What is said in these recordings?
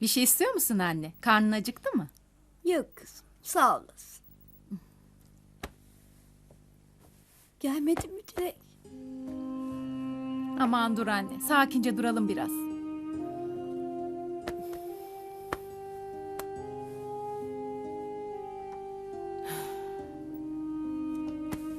Bir şey istiyor musun anne? Karnın acıktı mı? Yok kızım sağ olasın. Gelmedi mi Dilek? Aman dur anne. Sakince duralım biraz.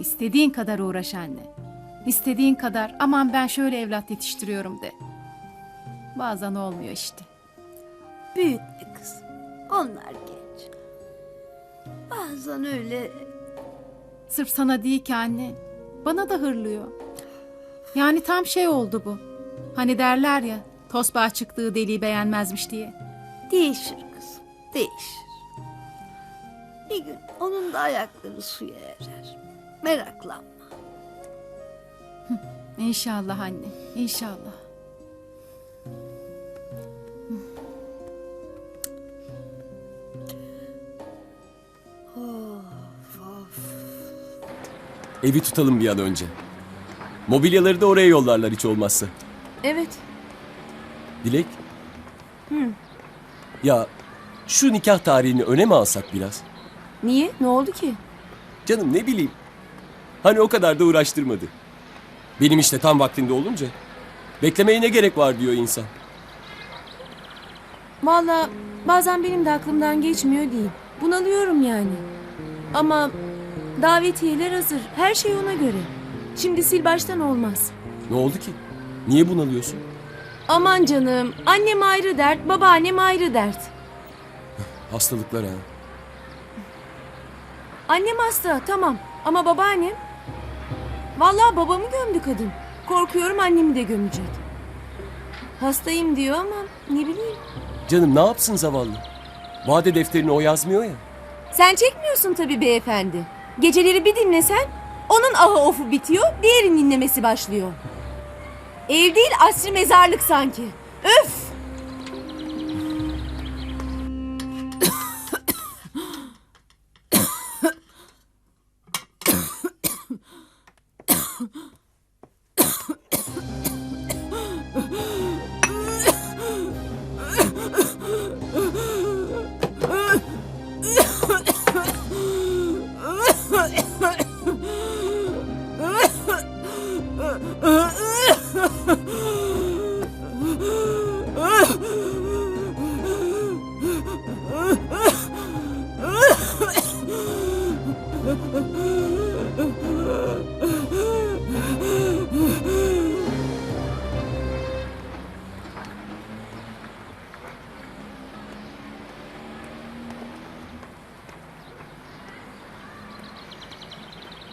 İstediğin kadar uğraş anne. İstediğin kadar aman ben şöyle evlat yetiştiriyorum de. Bazen olmuyor işte. Büyütme kızım. Onlar genç. Bazen öyle Sırf sana değil ki anne. Bana da hırlıyor. Yani tam şey oldu bu. Hani derler ya tosbağa çıktığı deliği beğenmezmiş diye. değişir kızım. Değişir. Bir gün onun da ayakları suya erer. Meraklanma. İnşallah anne, inşallah. Evi tutalım bir an önce. Mobilyaları da oraya yollarlar hiç olmazsa. Evet. Dilek. Ya şu nikah tarihini öne mi alsak biraz? Niye? Ne oldu ki? Canım ne bileyim. Hani o kadar da uğraştırmadı. Benim işte tam vaktinde olunca. Beklemeye ne gerek var diyor insan. Valla bazen benim de aklımdan geçmiyor değil. Bunalıyorum yani. Ama davetiyeler hazır. Her şey ona göre. Şimdi sil baştan olmaz. Ne oldu ki? Niye bunalıyorsun? Aman canım. Annem ayrı dert, babaannem ayrı dert. Hastalıklar ha. Annem hasta tamam ama babaannem... Vallahi babamı gömdü kadın. Korkuyorum annemi de gömecek. Hastayım diyor ama ne bileyim. Canım ne yapsın zavallı? Vade defterini o yazmıyor ya. Sen çekmiyorsun tabii beyefendi. Geceleri bir dinlesen onun ahı ofu bitiyor, diğerinin dinlemesi başlıyor. Ev değil asri mezarlık sanki. Öf!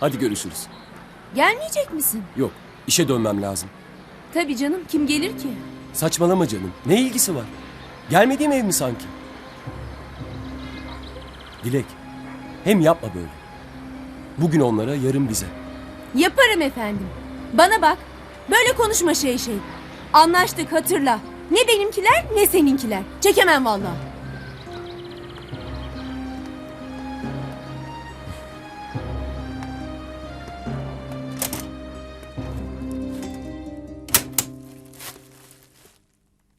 Hadi görüşürüz. Gelmeyecek misin? Yok, işe dönmem lazım. Tabii canım kim gelir ki? Saçmalama canım. Ne ilgisi var? Gelmediğim ev mi sanki? Dilek, hem yapma böyle. Bugün onlara, yarın bize. Yaparım efendim. Bana bak. Böyle konuşma şey şey. Anlaştık hatırla. Ne benimkiler ne seninkiler. Çekemem vallahi.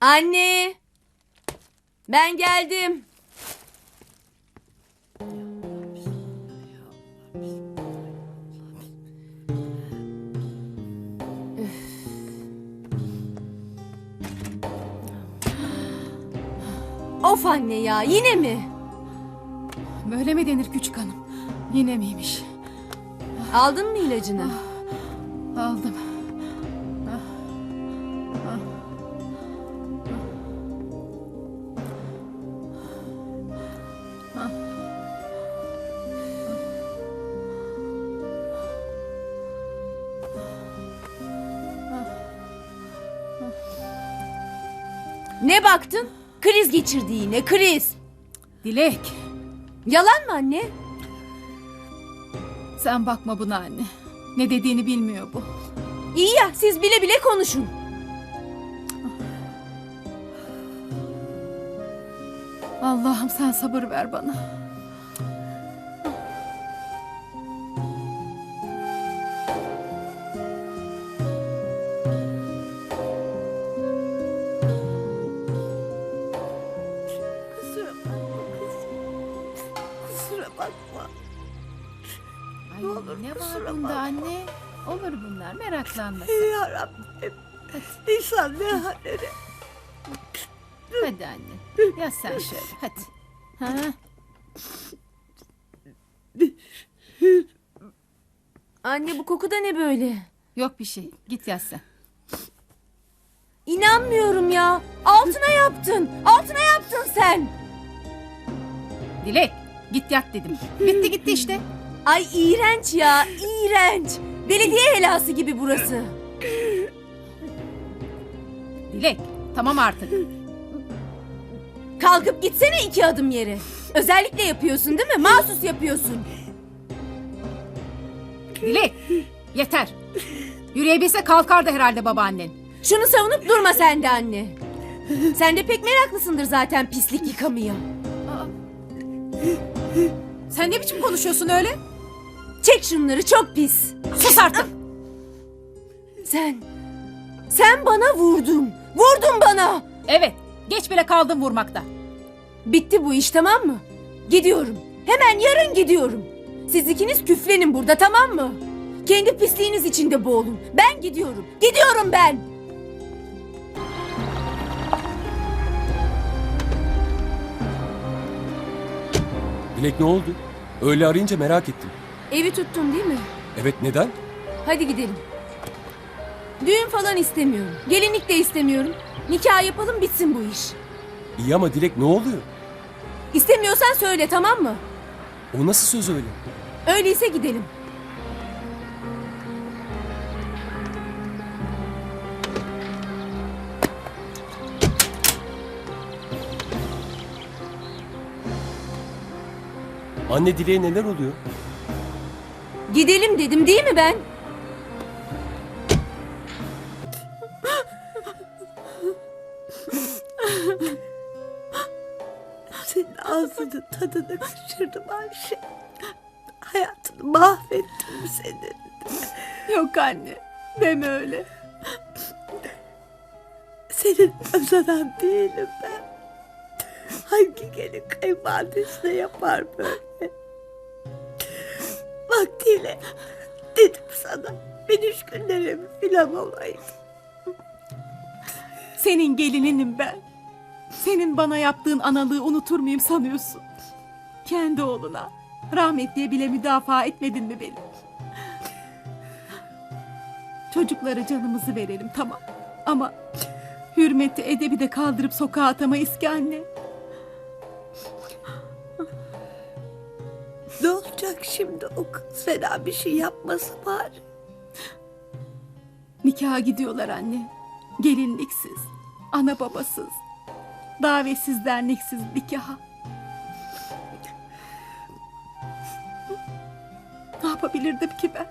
Anne. Ben geldim. Of anne ya yine mi? Böyle mi denir küçük hanım? Yine miymiş? Aldın mı ilacını? Ne baktın? Kriz geçirdi yine kriz. Dilek, Yalan mı anne? sen bakma buna anne. Ne dediğini bilmiyor bu. İyi ya siz bile bile konuşun. Allah'ım sen sabır ver bana. Olur bunlar meraklanma. Ya Rabbim. İnsan ne hallere. Hadi anne. Yaz sen şöyle hadi. Ha? Anne bu koku da ne böyle? Yok bir şey. Git yaz sen. İnanmıyorum ya. Altına yaptın. Altına yaptın sen. Dilek git yat dedim. Bitti gitti işte. Ay iğrenç ya. iğrenç. Belediye helası gibi burası. Dilek tamam artık. Kalkıp gitsene iki adım yere. Özellikle yapıyorsun değil mi? Mahsus yapıyorsun. Dilek yeter. Yürüyebilse kalkardı herhalde babaannen. Şunu savunup durma sen de anne. Sen de pek meraklısındır zaten pislik yıkamaya. Sen ne biçim konuşuyorsun öyle? Çek şunları çok pis. Sus artık. Sen, sen bana vurdun. Vurdun bana. Evet geç bile kaldım vurmakta. Bitti bu iş tamam mı? Gidiyorum. Hemen yarın gidiyorum. Siz ikiniz küflenin burada tamam mı? Kendi pisliğiniz içinde boğulun. Ben gidiyorum. Gidiyorum ben. Dilek ne oldu? Öyle arayınca merak ettim. Evi tuttun değil mi? Evet neden? Hadi gidelim. Düğün falan istemiyorum. Gelinlik de istemiyorum. Nikah yapalım bitsin bu iş. İyi ama Dilek ne oluyor? İstemiyorsan söyle tamam mı? O nasıl söz öyle? Öyleyse gidelim. Anne Dilek'e neler oluyor? Gidelim dedim değil mi ben? Senin ağzının tadını kaçırdım Ayşe. Hayatını mahvettim senin. Yok anne. Deme öyle. Senin özanan değilim ben. Hangi gelin kayınvalidesine yapar böyle? Vaktiyle dedim sana bir üç mi filan olayım. Senin gelininim ben. Senin bana yaptığın analığı unutur muyum sanıyorsun? Kendi oğluna. Rahmetliye bile müdafaa etmedin mi beni? Çocuklara canımızı verelim tamam. Ama hürmeti edebi de kaldırıp sokağa atamayız ki anne. Şimdi o kız fena bir şey yapması bari. Nikaha gidiyorlar anne. Gelinliksiz, ana babasız, davetsiz derneksiz nikaha. Ne yapabilirdim ki ben?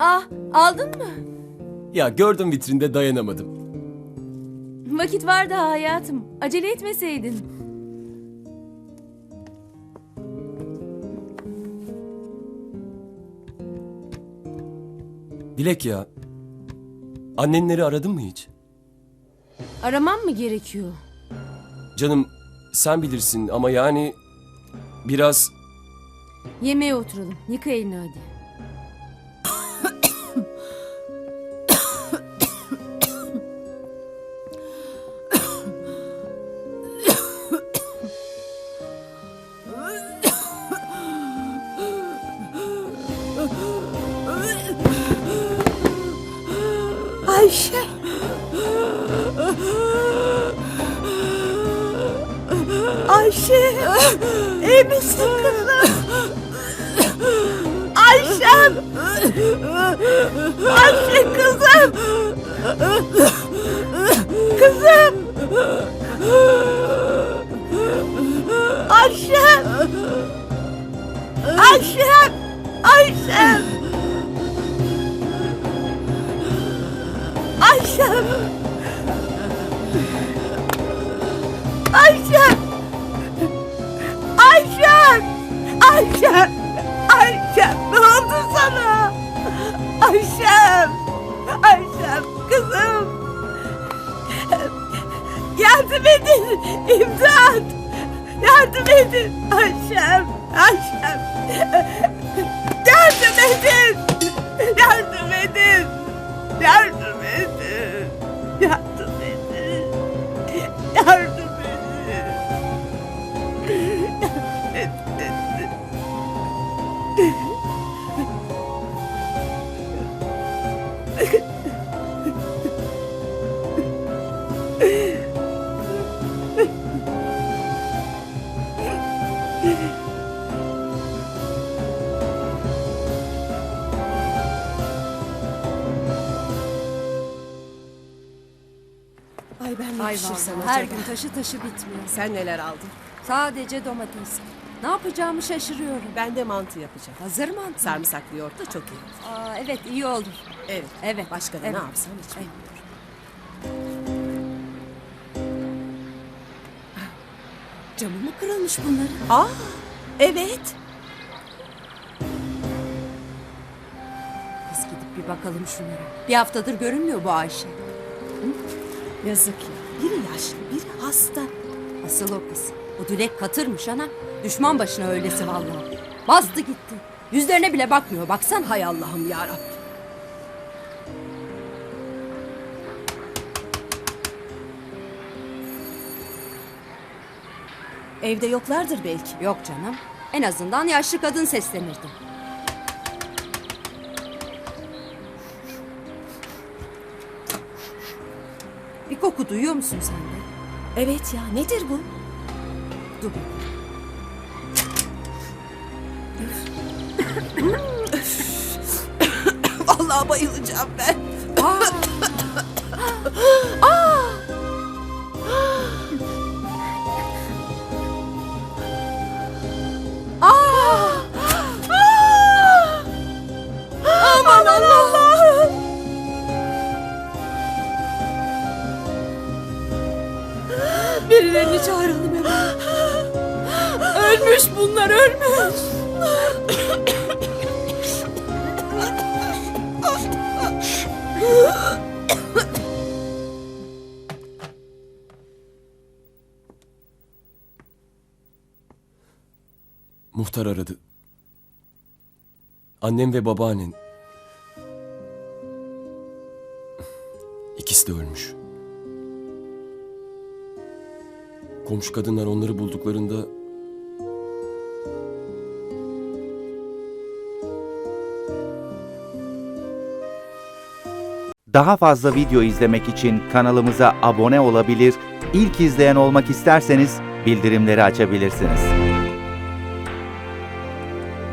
Ah aldın mı? Ya gördüm vitrinde dayanamadım. Vakit var daha hayatım. Acele etmeseydin. Dilek ya. Annenleri aradın mı hiç? Aramam mı gerekiyor? Canım sen bilirsin ama yani biraz Yemeğe oturalım. Yıka elini hadi. Ayşe. iyi kızım? Ayşem. Ayşe kızım. Kızım. Ayşem. Ayşem. Ayşem. Ayşem. Kızım. Yardım edin. İmdat. Yardım edin. Ayşem. Ayşem. Ay vallahi her acaba? gün taşı taşı bitmiyor. Sen neler aldın? Sadece domates. Ne yapacağımı şaşırıyorum. Ben de mantı yapacağım. Hazır mantı. Sarımsaklı yoğurt da çok iyi. Aa, evet iyi olur. Evet. Evet. Başka da evet. ne yapsam hiç Evet. bilmiyorum. Camı mı kırılmış bunların? Aa, evet. Biz gidip bir bakalım şunlara. Bir haftadır görünmüyor bu Ayşe. Yazık ya. Biri yaşlı, biri hasta. Asıl o kız. O dilek katırmış ana. Düşman başına öylesi vallahi. Bastı gitti. Yüzlerine bile bakmıyor. Baksan Hay Allah'ım ya Rabbim. Evde yoklardır belki. Yok canım. En azından yaşlı kadın seslenirdi. Bir koku duyuyor musun sen de? Evet ya nedir bu? Dur. Vallahi bayılacağım ben. Aa, Birilerini çağıralım hemen. Ölmüş bunlar ölmüş. Muhtar aradı. Annem ve babaannen. İkisi de ölmüş. Komşu kadınlar onları bulduklarında Daha fazla video izlemek için kanalımıza abone olabilir, ilk izleyen olmak isterseniz bildirimleri açabilirsiniz.